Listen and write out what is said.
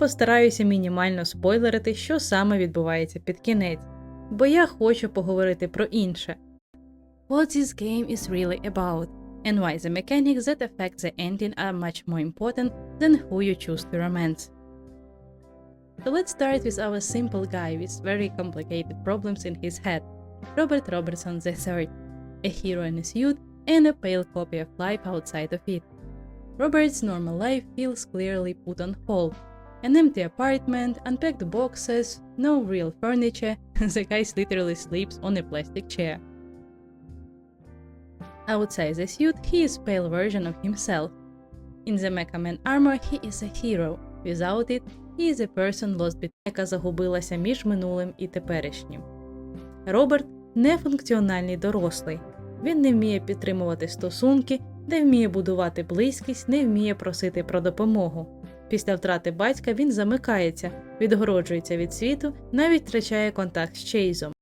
постараюся мінімально спойлерити, що саме відбувається під кінець, бо я хочу поговорити про інше. What this game is really about, and why the mechanics that affect the ending are much more important than who you choose to romance. So let's start with our simple guy with very complicated problems in his head, Robert Robertson III, a hero in a suit and a pale copy of life outside of it. Robert's normal life feels clearly put on hold. An empty apartment, unpacked boxes, no real furniture, the guy literally sleeps on a plastic chair. Outside the suit, he is pale version of himself. In the Mecha Man armor, he is a hero. Without it, he is a person lost between, яка загубилася між минулим і теперішнім. Роберт нефункціональний дорослий. Він не вміє підтримувати стосунки, не вміє будувати близькість, не вміє просити про допомогу. Після втрати батька він замикається, відгороджується від світу, навіть втрачає контакт з Чейзом.